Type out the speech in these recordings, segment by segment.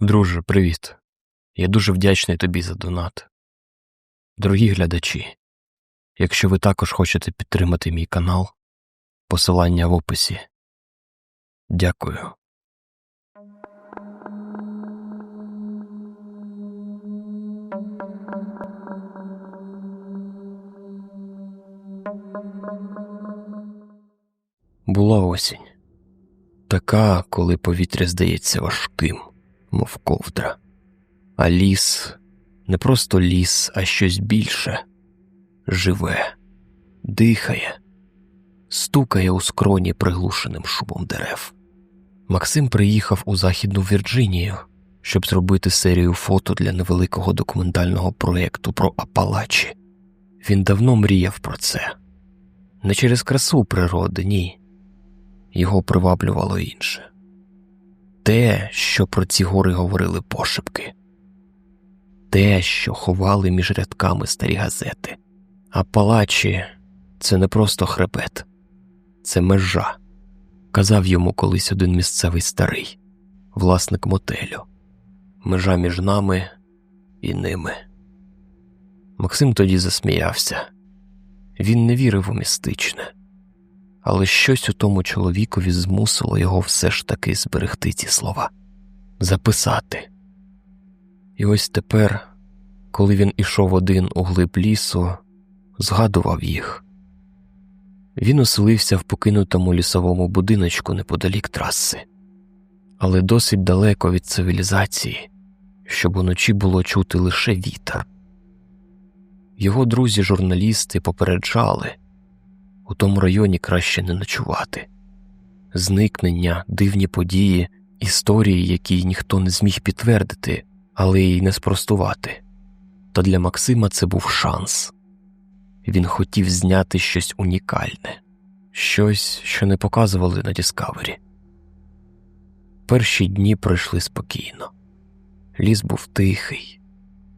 Друже, привіт. Я дуже вдячний тобі за донат. Дорогі глядачі, якщо ви також хочете підтримати мій канал, посилання в описі. Дякую. Була осінь. Така, коли повітря здається важким, мов ковдра. А ліс не просто ліс, а щось більше живе, дихає, стукає у скроні приглушеним шумом дерев. Максим приїхав у Західну Вірджинію, щоб зробити серію фото для невеликого документального проєкту про Апалачі. Він давно мріяв про це. Не через красу природи, ні. Його приваблювало інше те, що про ці гори говорили пошепки, те, що ховали між рядками старі газети. А палачі це не просто хребет, це межа, казав йому колись один місцевий старий, власник мотелю, межа між нами і ними. Максим тоді засміявся. Він не вірив у містичне, але щось у тому чоловікові змусило його все ж таки зберегти ці слова, записати. І ось тепер, коли він ішов один у глиб лісу, згадував їх. Він оселився в покинутому лісовому будиночку неподалік траси, але досить далеко від цивілізації, щоб уночі було чути лише вітер. Його друзі-журналісти попереджали у тому районі краще не ночувати. Зникнення, дивні події, історії, які ніхто не зміг підтвердити, але й не спростувати. Та для Максима це був шанс він хотів зняти щось унікальне, щось, що не показували на Діскавері. Перші дні пройшли спокійно, ліс був тихий,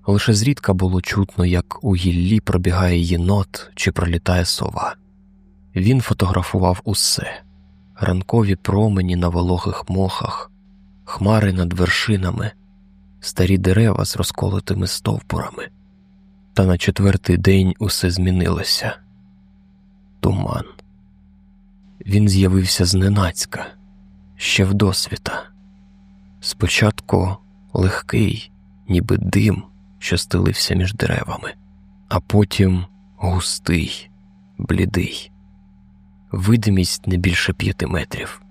лише зрідка було чутно, як у гіллі пробігає єнот чи пролітає сова. Він фотографував усе ранкові промені на вологих мохах, хмари над вершинами, старі дерева з розколотими стовпурами. Та на четвертий день усе змінилося туман. Він з'явився зненацька, ще вдосвіта. Спочатку легкий, ніби дим, що стелився між деревами, а потім густий, блідий, видимість не більше п'яти метрів.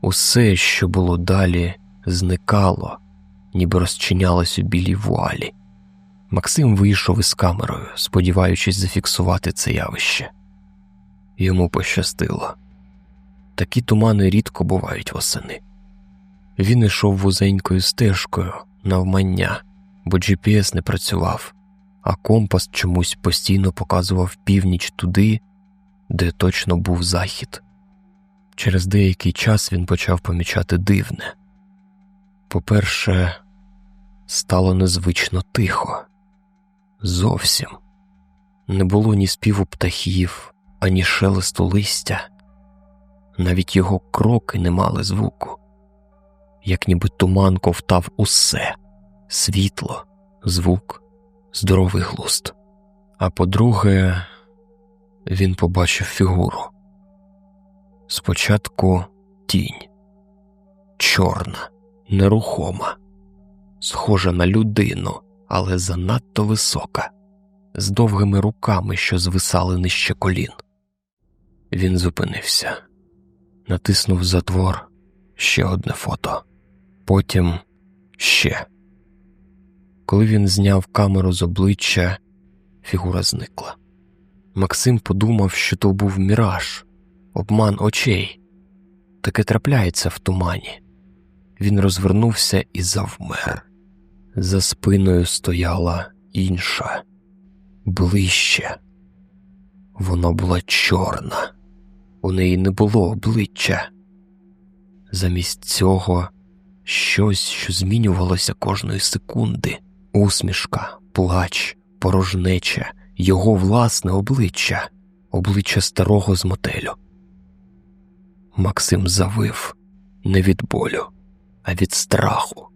Усе, що було далі, зникало, ніби розчинялось у білій вуалі. Максим вийшов із камерою, сподіваючись зафіксувати це явище. Йому пощастило. Такі тумани рідко бувають восени. Він йшов вузенькою стежкою навмання, бо GPS не працював, а компас чомусь постійно показував північ туди, де точно був захід. Через деякий час він почав помічати дивне. По-перше, стало незвично тихо. Зовсім не було ні співу птахів, ані шелесту листя, навіть його кроки не мали звуку, як ніби туман ковтав усе світло, звук, здоровий глуст. А по-друге, він побачив фігуру. Спочатку тінь, чорна, нерухома, схожа на людину але занадто висока, з довгими руками, що звисали нижче колін. Він зупинився, натиснув затвор ще одне фото, потім ще. Коли він зняв камеру з обличчя, фігура зникла. Максим подумав, що то був міраж, обман очей. Таке трапляється в тумані. Він розвернувся і завмер. За спиною стояла інша, ближче. Вона була чорна, у неї не було обличчя. Замість цього щось, що змінювалося кожної секунди усмішка, плач, порожнеча, його власне обличчя, обличчя старого з мотелю. Максим завив не від болю, а від страху.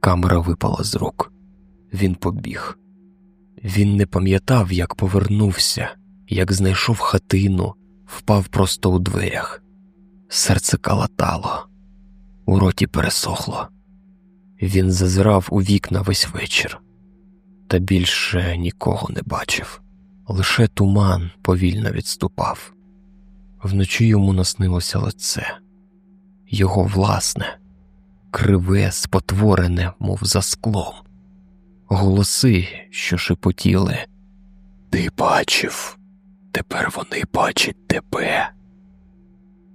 Камера випала з рук. Він побіг. Він не пам'ятав, як повернувся, як знайшов хатину, впав просто у дверях. Серце калатало, у роті пересохло. Він зазирав у вікна весь вечір, та більше нікого не бачив. Лише туман повільно відступав. Вночі йому наснилося лице, його власне, криве, спотворене, мов за склом, голоси, що шепотіли. Ти бачив, тепер вони бачать тебе.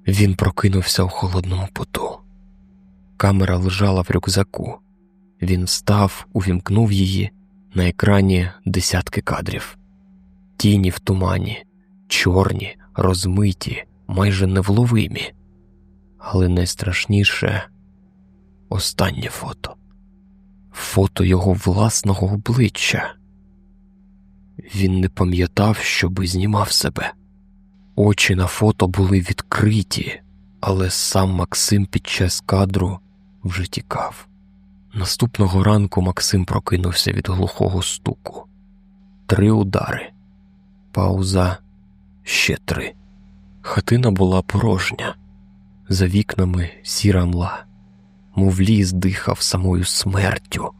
Він прокинувся в холодному поту. Камера лежала в рюкзаку. Він встав, увімкнув її на екрані десятки кадрів, тіні в тумані, чорні, розмиті, майже невловимі. Але найстрашніше останнє фото фото його власного обличчя. Він не пам'ятав, щоби знімав себе. Очі на фото були відкриті, але сам Максим під час кадру вже тікав. Наступного ранку Максим прокинувся від глухого стуку. Три удари, пауза, ще три. Хатина була порожня, за вікнами сіра мла, мов ліс дихав самою смертю.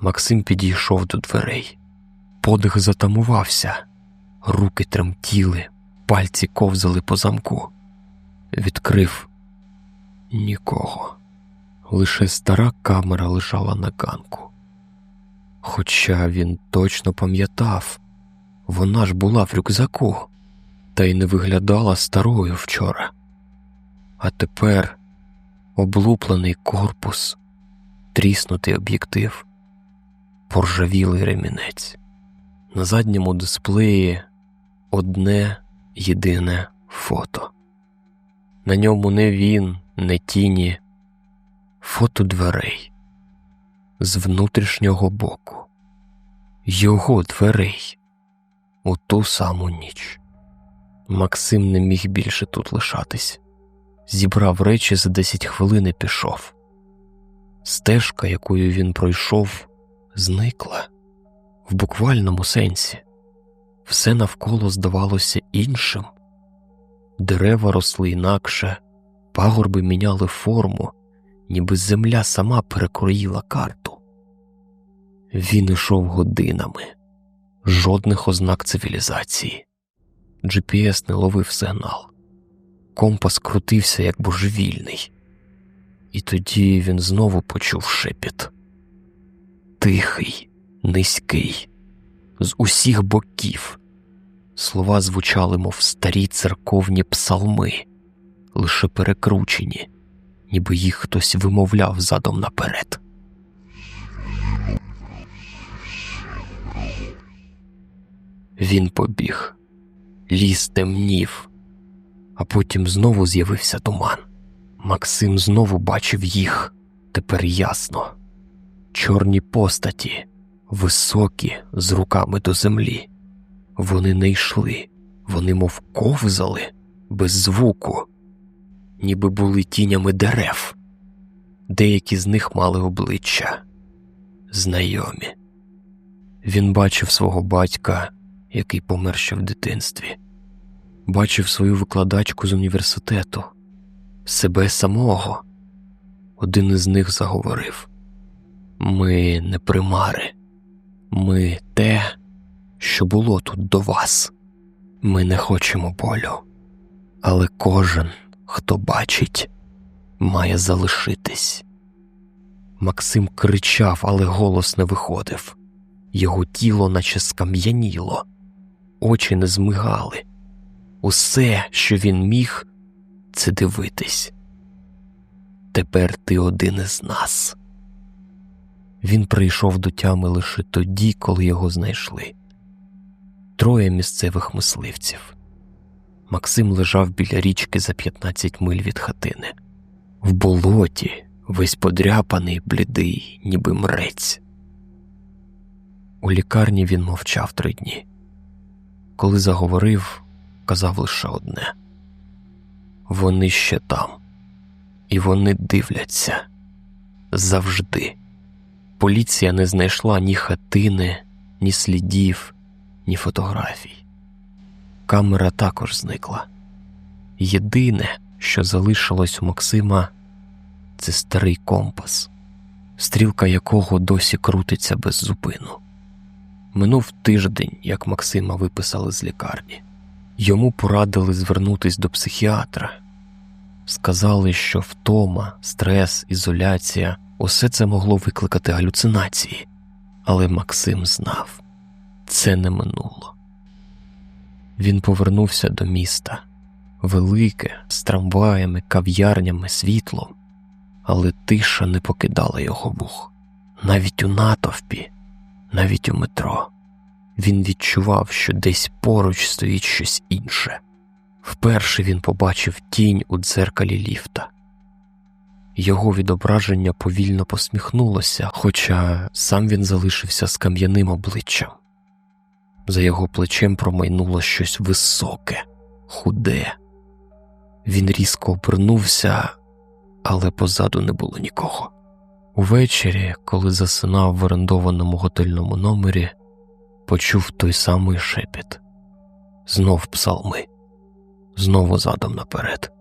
Максим підійшов до дверей. Подих затамувався, руки тремтіли, пальці ковзали по замку. Відкрив нікого. Лише стара камера лежала на ганку. Хоча він точно пам'ятав, вона ж була в рюкзаку, та й не виглядала старою вчора. А тепер облуплений корпус, тріснутий об'єктив, поржавілий ремінець. На задньому дисплеї одне єдине фото. На ньому не він, не тіні, фото дверей з внутрішнього боку, його дверей у ту саму ніч. Максим не міг більше тут лишатись, зібрав речі за десять хвилин і пішов. Стежка, якою він пройшов, зникла в буквальному сенсі. Все навколо здавалося іншим. Дерева росли інакше, пагорби міняли форму, ніби земля сама перекроїла карту. Він ішов годинами, жодних ознак цивілізації. GPS не ловив сигнал, компас крутився як божевільний, і тоді він знову почув шепіт тихий, низький, з усіх боків. Слова звучали, мов старі церковні псалми, лише перекручені, ніби їх хтось вимовляв задом наперед. Він побіг, ліс темнів, а потім знову з'явився туман. Максим знову бачив їх тепер ясно чорні постаті, високі, з руками до землі. Вони не йшли, вони мов ковзали без звуку, ніби були тінями дерев. Деякі з них мали обличчя знайомі. Він бачив свого батька, який помер ще в дитинстві, бачив свою викладачку з університету, себе самого. Один із них заговорив Ми не примари, ми те, що було тут до вас. Ми не хочемо болю, але кожен, хто бачить, має залишитись. Максим кричав, але голос не виходив. Його тіло наче скам'яніло, очі не змигали. Усе, що він міг, це дивитись. Тепер ти один із нас. Він прийшов до тями лише тоді, коли його знайшли. Троє місцевих мисливців. Максим лежав біля річки за 15 миль від хатини, в болоті, весь подряпаний, блідий, ніби мрець. У лікарні він мовчав три дні. Коли заговорив, казав лише одне вони ще там, і вони дивляться завжди. Поліція не знайшла ні хатини, ні слідів, ні фотографій. Камера також зникла. Єдине, що залишилось у Максима, це старий компас, стрілка якого досі крутиться без зупину. Минув тиждень, як Максима виписали з лікарні. Йому порадили звернутись до психіатра. Сказали, що втома, стрес, ізоляція усе це могло викликати галюцинації, але Максим знав це не минуло. Він повернувся до міста велике, з трамваями, кав'ярнями, світлом, але тиша не покидала його вух. Навіть у натовпі, навіть у метро. Він відчував, що десь поруч стоїть щось інше. Вперше він побачив тінь у дзеркалі ліфта. Його відображення повільно посміхнулося, хоча сам він залишився з кам'яним обличчям. За його плечем промайнуло щось високе, худе. Він різко обернувся, але позаду не було нікого. Увечері, коли засинав в орендованому готельному номері, почув той самий шепіт знов псалми, знову задом наперед.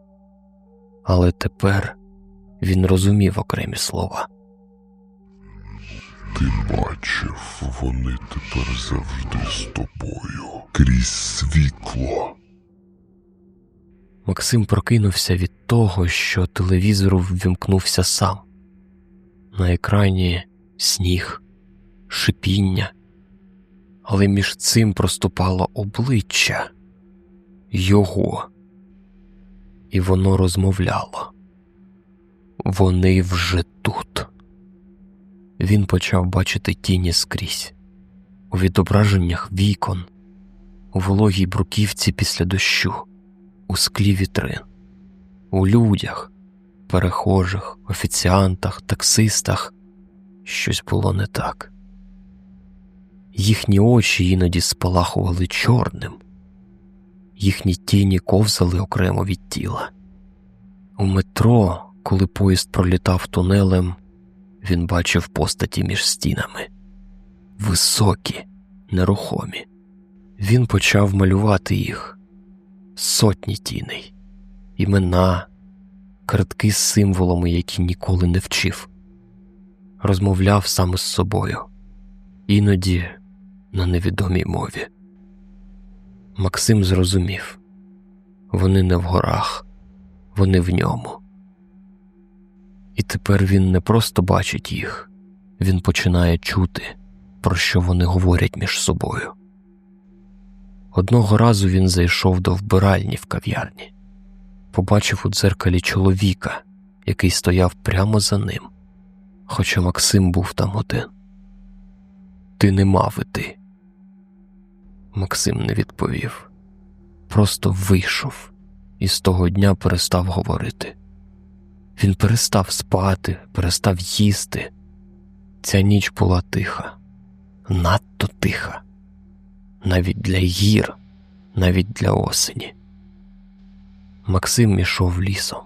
Але тепер він розумів окремі слова. Ти бачив, вони тепер завжди з тобою крізь світло. Максим прокинувся від того, що телевізор ввімкнувся сам. На екрані сніг, шипіння, але між цим проступало обличчя його, і воно розмовляло. Вони вже тут. Він почав бачити тіні скрізь, у відображеннях вікон, у вологій бруківці після дощу, у склі вітрин, у людях, перехожих, офіціантах, таксистах щось було не так. Їхні очі іноді спалахували чорним, їхні тіні ковзали окремо від тіла. У метро, коли поїзд пролітав тунелем, він бачив постаті між стінами високі, нерухомі. Він почав малювати їх сотні тіней, імена, картки з символами, які ніколи не вчив, розмовляв саме з собою, іноді на невідомій мові. Максим зрозумів вони не в горах, вони в ньому. І тепер він не просто бачить їх, він починає чути, про що вони говорять між собою. Одного разу він зайшов до вбиральні в кав'ярні, побачив у дзеркалі чоловіка, який стояв прямо за ним, хоча Максим був там один. Ти не мав іти. Максим не відповів, просто вийшов і з того дня перестав говорити. Він перестав спати, перестав їсти. Ця ніч була тиха, надто тиха, навіть для гір, навіть для осені. Максим ішов лісом,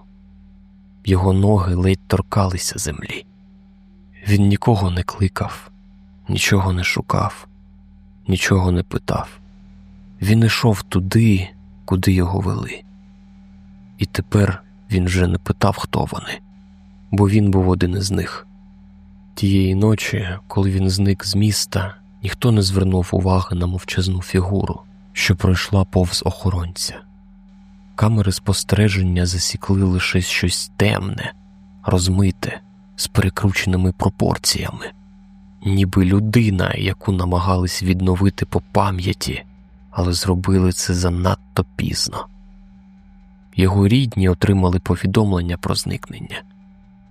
його ноги ледь торкалися землі. Він нікого не кликав, нічого не шукав, нічого не питав. Він ішов туди, куди його вели. І тепер він вже не питав, хто вони, бо він був один із них. Тієї ночі, коли він зник з міста, ніхто не звернув уваги на мовчазну фігуру, що пройшла повз охоронця. Камери спостереження засікли лише щось темне, розмите, з перекрученими пропорціями, ніби людина, яку намагались відновити по пам'яті, але зробили це занадто пізно. Його рідні отримали повідомлення про зникнення.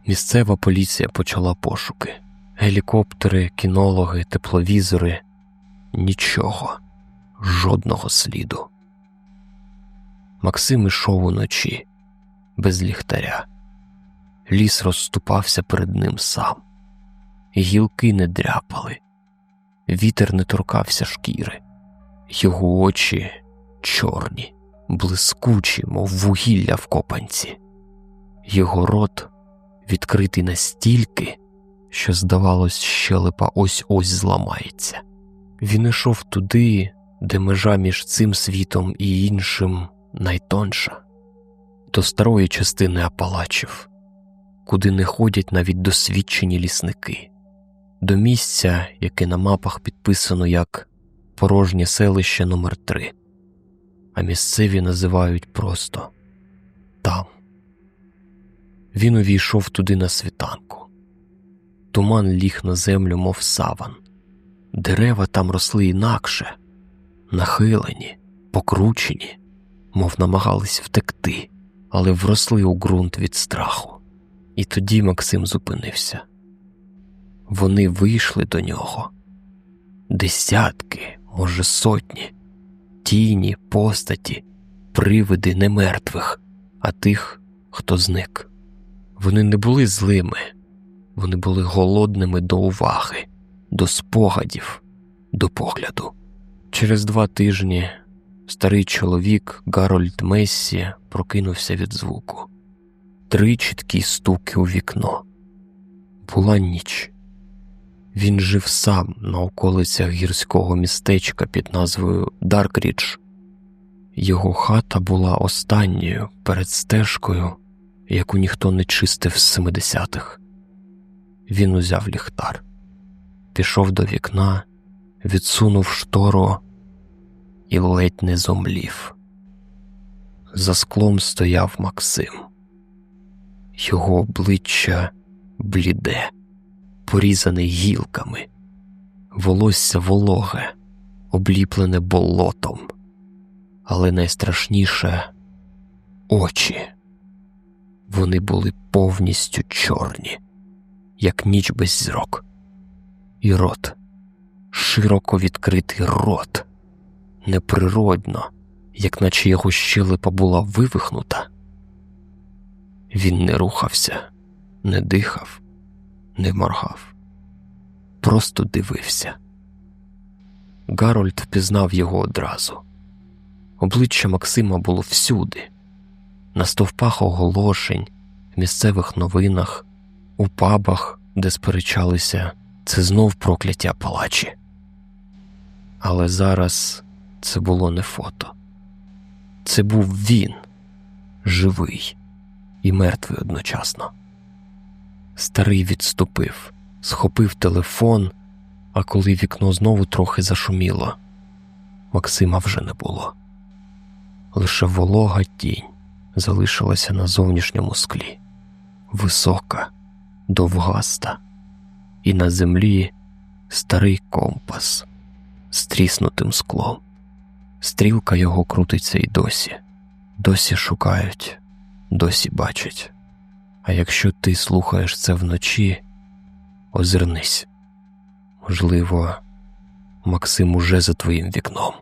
Місцева поліція почала пошуки. Гелікоптери, кінологи, тепловізори нічого, жодного сліду. Максим ішов уночі, без ліхтаря. Ліс розступався перед ним сам, гілки не дряпали, вітер не торкався шкіри, його очі чорні блискучі, мов вугілля в копанці. Його рот відкритий настільки, що, здавалось, щелепа ось ось зламається. Він ішов туди, де межа між цим світом і іншим найтонша, до старої частини Апалачів, куди не ходять навіть досвідчені лісники, до місця, яке на мапах підписано як порожнє селище номер 3 а місцеві називають просто там. Він увійшов туди на світанку. Туман ліг на землю, мов саван. Дерева там росли інакше, нахилені, покручені, мов намагались втекти, але вросли у ґрунт від страху. І тоді Максим зупинився. Вони вийшли до нього. Десятки, може, сотні, тіні, постаті, привиди не мертвих, а тих, хто зник. Вони не були злими, вони були голодними до уваги, до спогадів, до погляду. Через два тижні старий чоловік Гарольд Мессі прокинувся від звуку. Три чіткі стуки у вікно. Була ніч. Він жив сам на околицях гірського містечка під назвою Даркрідж. Його хата була останньою перед стежкою, яку ніхто не чистив з 70-х. Він узяв ліхтар, пішов до вікна, відсунув штору і ледь не зомлів. За склом стояв Максим, його обличчя бліде порізаний гілками, волосся вологе, обліплене болотом, але найстрашніше очі. Вони були повністю чорні, як ніч без зірок, і рот, широко відкритий рот, неприродно, як наче його щелепа була вивихнута. Він не рухався, не дихав не моргав, просто дивився. Гарольд впізнав його одразу. Обличчя Максима було всюди, на стовпах оголошень, в місцевих новинах, у пабах, де сперечалися, це знов прокляття палачі. Але зараз це було не фото. Це був він, живий і мертвий одночасно. Старий відступив, схопив телефон, а коли вікно знову трохи зашуміло, Максима вже не було. Лише волога тінь залишилася на зовнішньому склі, висока, довгаста, і на землі старий компас з тріснутим склом. Стрілка його крутиться й досі, досі шукають, досі бачать. А якщо ти слухаєш це вночі, озирнись. Можливо, Максим уже за твоїм вікном.